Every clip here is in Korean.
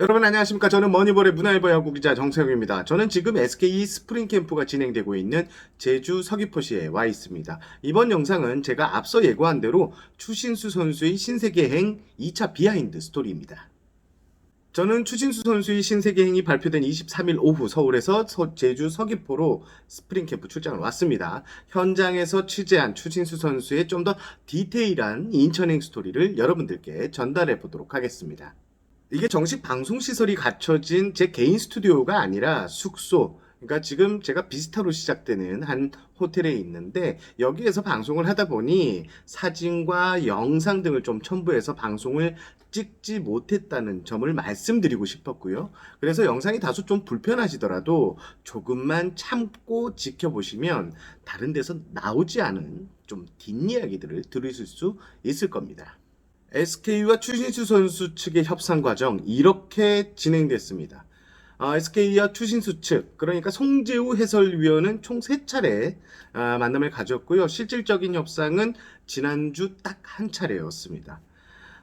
여러분 안녕하십니까 저는 머니볼의 문화일보 야구 기자 정세영입니다 저는 지금 SK 스프링 캠프가 진행되고 있는 제주 서귀포시에 와 있습니다 이번 영상은 제가 앞서 예고한 대로 추신수 선수의 신세계행 2차 비하인드 스토리입니다 저는 추신수 선수의 신세계행이 발표된 23일 오후 서울에서 서- 제주 서귀포로 스프링 캠프 출장을 왔습니다. 현장에서 취재한 추신수 선수의 좀 더 디테일한 인천행 스토리를 여러분들께 전달해 보도록 하겠습니다. 이게 정식 방송 시설이 갖춰진 제 개인 스튜디오가 아니라 숙소. 그러니까 지금 제가 비스타로 시작되는 한 호텔에 있는데 여기에서 방송을 하다 보니 사진과 영상 등을 좀 첨부해서 방송을 찍지 못했다는 점을 말씀드리고 싶었고요. 그래서 영상이 다소 좀 불편하시더라도 조금만 참고 지켜보시면 다른 데서 나오지 않은 좀 뒷이야기들을 들으실 수 있을 겁니다. SK와 추신수 선수 측의 협상 과정 이렇게 진행됐습니다. 아, SK와 추신수 측 그러니까 송재우 해설위원은 총세 차례 아, 만남을 가졌고요. 실질적인 협상은 지난주 딱 한 차례였습니다.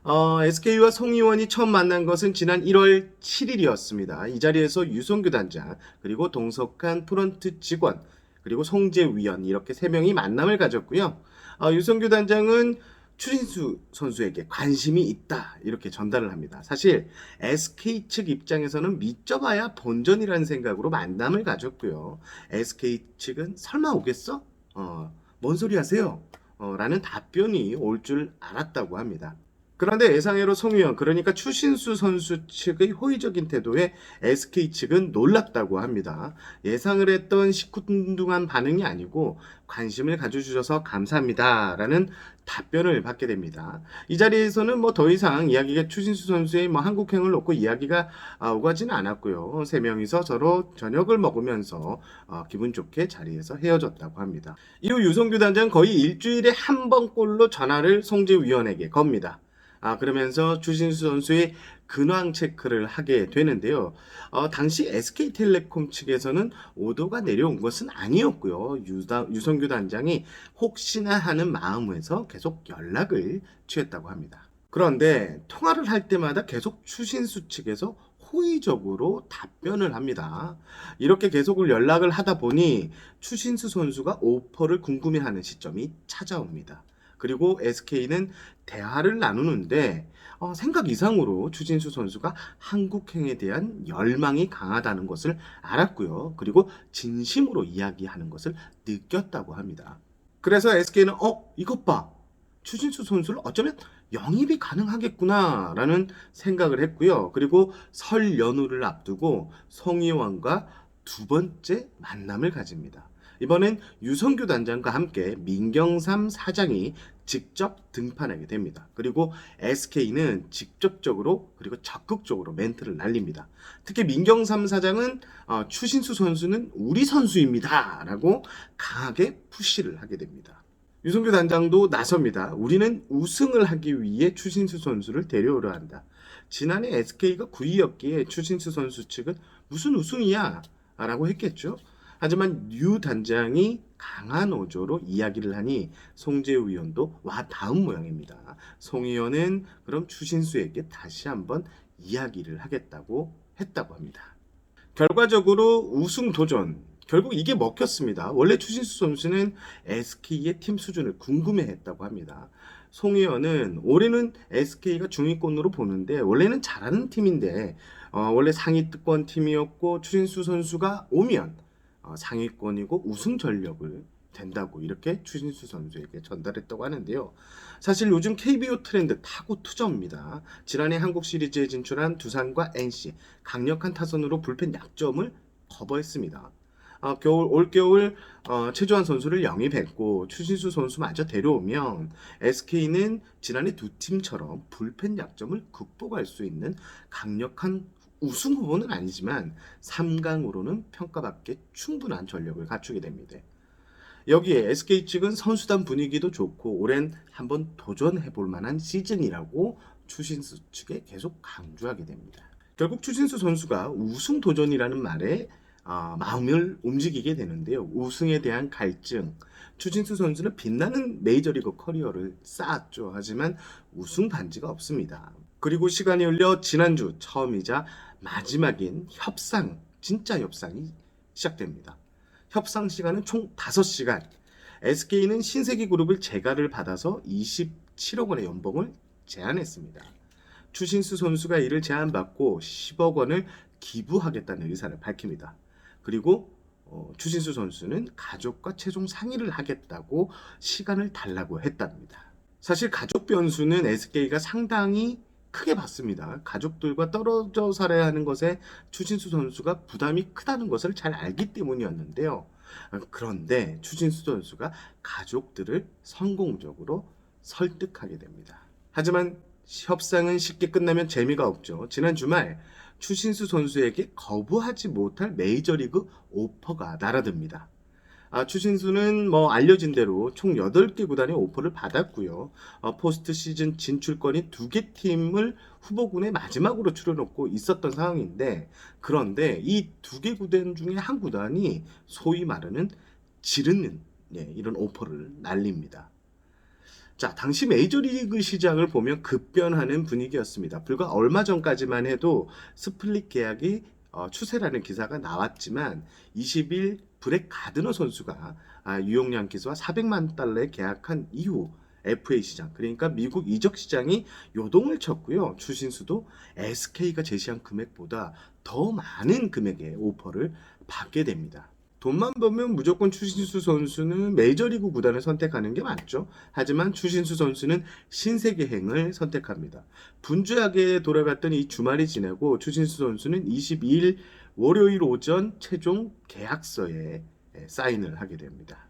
어, SK와 송 의원이 처음 만난 것은 지난 1월 7일이었습니다. 이 자리에서 유성규 단장 그리고 동석한 프런트 직원 그리고 송재 위원 이렇게 세 명이 만남을 가졌고요. 어, 유성규 단장은 추신수 선수에게 관심이 있다 이렇게 전달을 합니다. 사실 SK 측 입장에서는 믿져봐야 본전이라는 생각으로 만남을 가졌고요. SK 측은 설마 오겠어? 어, 뭔 소리 하세요? 어, 라는 답변이 올 줄 알았다고 합니다. 그런데 예상외로 송유현 그러니까 추신수 선수 측의 호의적인 태도에 SK 측은 놀랍다고 합니다. 예상을 했던 시큰둥한 반응이 아니고 관심을 가져주셔서 감사합니다라는 답변을 받게 됩니다. 이 자리에서는 뭐 더 이상 이야기가 추신수 선수의 뭐 한국행을 놓고 이야기가 아, 오가지는 않았고요. 세 명이서 서로 저녁을 먹으면서 어, 기분 좋게 자리에서 헤어졌다고 합니다. 이후 유성규 단장 거의 일주일에 한 번꼴로 전화를 송재 위원에게 겁니다. 아, 그러면서 추신수 선수의 근황 체크를 하게 되는데요. 어, 당시 SK텔레콤 측에서는 오도가 내려온 것은 아니었고요. 유다, 유성규 단장이 혹시나 하는 마음에서 계속 연락을 취했다고 합니다. 그런데 통화를 할 때마다 계속 추신수 측에서 호의적으로 답변을 합니다. 이렇게 계속 연락을 하다 보니 추신수 선수가 오퍼를 궁금해하는 시점이 찾아옵니다. 그리고 SK는 대화를 나누는데 어, 생각 이상으로 추진수 선수가 한국행에 대한 열망이 강하다는 것을 알았고요. 그리고 진심으로 이야기하는 것을 느꼈다고 합니다. 그래서 SK는 어 이것 봐 추진수 선수를 어쩌면 영입이 가능하겠구나라는 생각을 했고요. 그리고 설 연휴를 앞두고 송이원과 두 번째 만남을 가집니다. 이번엔 유성규 단장과 함께 민경삼 사장이 직접 등판하게 됩니다. 그리고 SK는 직접적으로 그리고 적극적으로 멘트를 날립니다. 특히 민경삼 사장은 어, 추신수 선수는 우리 선수입니다라고 강하게 푸시를 하게 됩니다. 유성규 단장도 나섭니다. 우리는 우승을 하기 위해 추신수 선수를 데려오려 한다. 지난해 SK가 9위였기에 추신수 선수 측은 무슨 우승이야? 라고 했겠죠. 하지만 유 단장이 강한 어조로 이야기를 하니 송재우 의원도 와 다음 모양입니다. 송 의원은 그럼 추신수에게 다시 한번 이야기를 하겠다고 했다고 합니다. 결과적으로 우승 도전 결국 이게 먹혔습니다. 원래 추신수 선수는 SK의 팀 수준을 궁금해했다고 합니다. 송 의원은 올해는 SK가 중위권으로 보는데 원래는 잘하는 팀인데 어, 원래 상위권 팀이었고 추신수 선수가 오면 어, 상위권이고 우승 전력을 된다고 이렇게 추신수 선수에게 전달했다고 하는데요. 사실 요즘 KBO 트렌드 타고 투저입니다. 지난해 한국 시리즈에 진출한 두산과 NC 강력한 타선으로 불펜 약점을 커버했습니다. 어, 겨울 올 겨울 어, 최주환 선수를 영입했고 추신수 선수마저 데려오면 SK는 지난해 두 팀처럼 불펜 약점을 극복할 수 있는 강력한 우승 후보는 아니지만 3강으로는 평가받기 충분한 전력을 갖추게 됩니다. 여기에 SK 측은 선수단 분위기도 좋고 올해는 한번 도전해 볼 만한 시즌이라고 추신수 측에 계속 강조하게 됩니다. 결국 추신수 선수가 우승 도전이라는 말에 아, 마음을 움직이게 되는데요. 우승에 대한 갈증. 추진수 선수는 빛나는 메이저리그 커리어를 쌓았죠. 하지만 우승 반지가 없습니다. 그리고 시간이 흘려 지난주 처음이자 마지막인 협상, 진짜 협상이 시작됩니다. 협상 시간은 총 5시간. SK는 신세계 그룹을 재가를 받아서 27억 원의 연봉을 제안했습니다. 추신수 선수가 이를 제안받고 10억 원을 기부하겠다는 의사를 밝힙니다. 그리고 어, 추신수 선수는 가족과 최종 상의를 하겠다고 시간을 달라고 했답니다. 사실 가족 변수는 SK가 상당히 크게 봤습니다. 가족들과 떨어져 살아야 하는 것에 추신수 선수가 부담이 크다는 것을 잘 알기 때문이었는데요. 어, 그런데 추신수 선수가 가족들을 성공적으로 설득하게 됩니다. 하지만 협상은 쉽게 끝나면 재미가 없죠. 지난 주말 추신수 선수에게 거부하지 못할 메이저리그 오퍼가 날아듭니다. 아, 추신수는 뭐 알려진 대로 총 8개 구단의 오퍼를 받았고요. 어, 포스트 시즌 진출권이 두개 팀을 후보군에 마지막으로 추려놓고 있었던 상황인데 그런데 이 두 개 구단 중에 한 구단이 소위 말하는 지르는 예, 이런 오퍼를 날립니다. 자, 당시 메이저리그 시장을 보면 급변하는 분위기였습니다. 불과 얼마 전까지만 해도 스플릿 계약이 어, 추세라는 기사가 나왔지만 20일 브렉 가드너 선수가 아, 유용 양키스와 400만 달러에 계약한 이후 FA 시장 그러니까 미국 이적 시장이 요동을 쳤고요. 추신수도 SK가 제시한 금액보다 더 많은 금액의 오퍼를 받게 됩니다. 돈만 벌면 무조건 추신수 선수는 메이저리그 구단을 선택하는 게 맞죠. 하지만 추신수 선수는 신세계행을 선택합니다. 분주하게 돌아갔던 이 주말이 지나고 추신수 선수는 22일 월요일 오전 최종 계약서에 예, 사인을 하게 됩니다.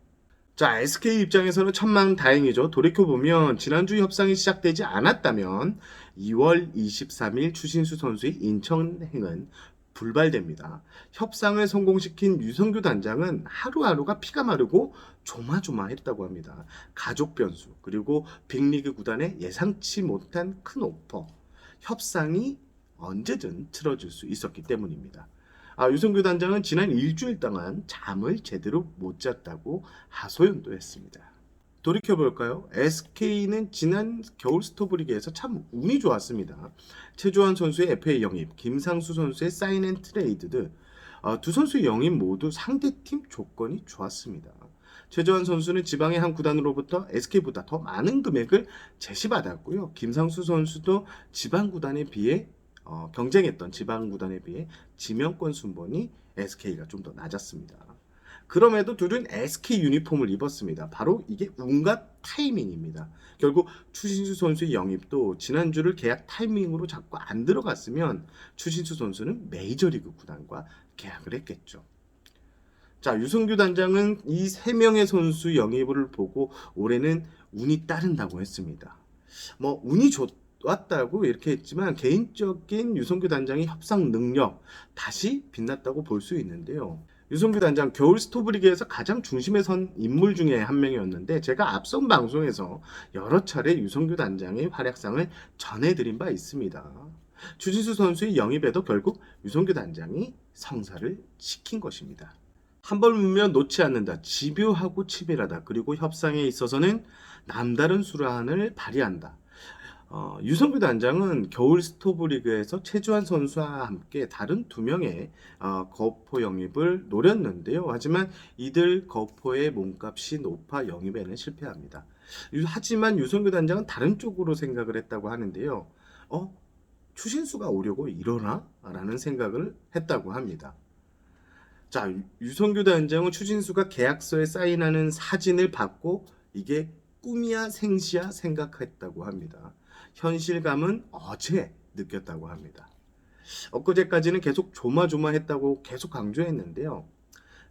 자, SK 입장에서는 천만 다행이죠. 돌이켜보면 지난주 협상이 시작되지 않았다면 2월 23일 추신수 선수의 인천행은 불발됩니다. 협상을 성공시킨 유성규 단장은 하루하루가 피가 마르고 조마조마했다고 합니다. 가족 변수 그리고 빅리그 구단의 예상치 못한 큰 오퍼 협상이 언제든 틀어질 수 있었기 때문입니다. 아, 유성규 단장은 지난 일주일 동안 잠을 제대로 못 잤다고 하소연도 했습니다. 돌이켜볼까요? SK는 지난 겨울 스토브리그에서 참 운이 좋았습니다. 최주환 선수의 FA 영입, 김상수 선수의 사인앤 트레이드 등 어, 두 선수의 영입 모두 상대팀 조건이 좋았습니다. 최주환 선수는 지방의 한 구단으로부터 SK보다 더 많은 금액을 제시받았고요. 김상수 선수도 지방 구단에 비해 어, 경쟁했던 지방 구단에 비해 지명권 순번이 SK가 좀 더 낮았습니다. 그럼에도 둘은 SK 유니폼을 입었습니다. 바로 이게 운과 타이밍입니다. 결국 추신수 선수의 영입도 지난주를 계약 타이밍으로 자꾸 안 들어갔으면 추신수 선수는 메이저리그 구단과 계약을 했겠죠. 자, 유성규 단장은 이 세 명의 선수 영입을 보고 올해는 운이 따른다고 했습니다. 뭐 운이 좋았다고 이렇게 했지만 개인적인 유성규 단장의 협상 능력 다시 빛났다고 볼 수 있는데요. 유성규 단장 겨울 스토브리그에서 가장 중심에 선 인물 중에 한 명이었는데 제가 앞선 방송에서 여러 차례 유성규 단장의 활약상을 전해드린 바 있습니다. 주진수 선수의 영입에도 결국 유성규 단장이 성사를 시킨 것입니다. 한 번 물면 놓지 않는다. 집요하고 치밀하다. 그리고 협상에 있어서는 남다른 수란을 발휘한다. 어, 유성규 단장은 겨울 스토브리그에서 최주환 선수와 함께 다른 두 명의 어, 거포 영입을 노렸는데요. 하지만 이들 거포의 몸값이 높아 영입에는 실패합니다. 유- 하지만 유성규 단장은 다른 쪽으로 생각을 했다고 하는데요. 어? 추신수가 오려고 이러나? 라는 생각을 했다고 합니다. 자, 유- 유성규 단장은 추신수가 계약서에 사인하는 사진을 받고 이게 꿈이야 생시야 생각했다고 합니다. 현실감은 어제 느꼈다고 합니다. 엊그제까지는 계속 조마조마했다고 계속 강조했는데요.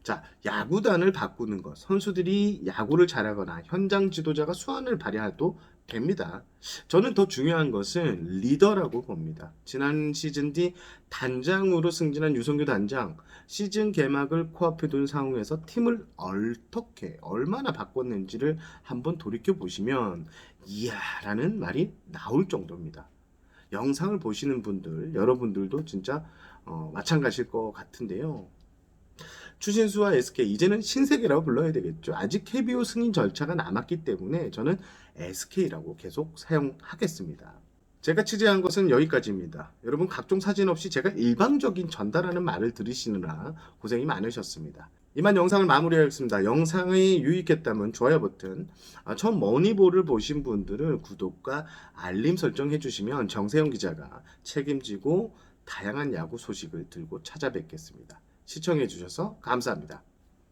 자, 야구단을 바꾸는 것, 선수들이 야구를 잘하거나 현장 지도자가 수완을 발휘해도 됩니다. 저는 더 중요한 것은 리더라고 봅니다. 지난 시즌 뒤 단장으로 승진한 유성규 단장, 시즌 개막을 코앞에 둔 상황에서 팀을 어떻게, 얼마나 바꿨는지를 한번 돌이켜 보시면, 이야, 라는 말이 나올 정도입니다. 영상을 보시는 분들, 여러분들도 진짜 어, 마찬가지일 것 같은데요. 추신수와 SK 이제는 신세계라고 불러야 되겠죠. 아직 KBO 승인 절차가 남았기 때문에 저는 SK라고 계속 사용하겠습니다. 제가 취재한 것은 여기까지입니다. 여러분 각종 사진 없이 제가 일방적인 전달하는 말을 들으시느라 고생이 많으셨습니다. 이만 영상을 마무리하겠습니다. 영상이 유익했다면 좋아요 버튼, 아, 처음 머니볼을 보신 분들은 구독과 알림 설정 해주시면 정세영 기자가 책임지고 다양한 야구 소식을 들고 찾아뵙겠습니다. 시청해 주셔서 감사합니다.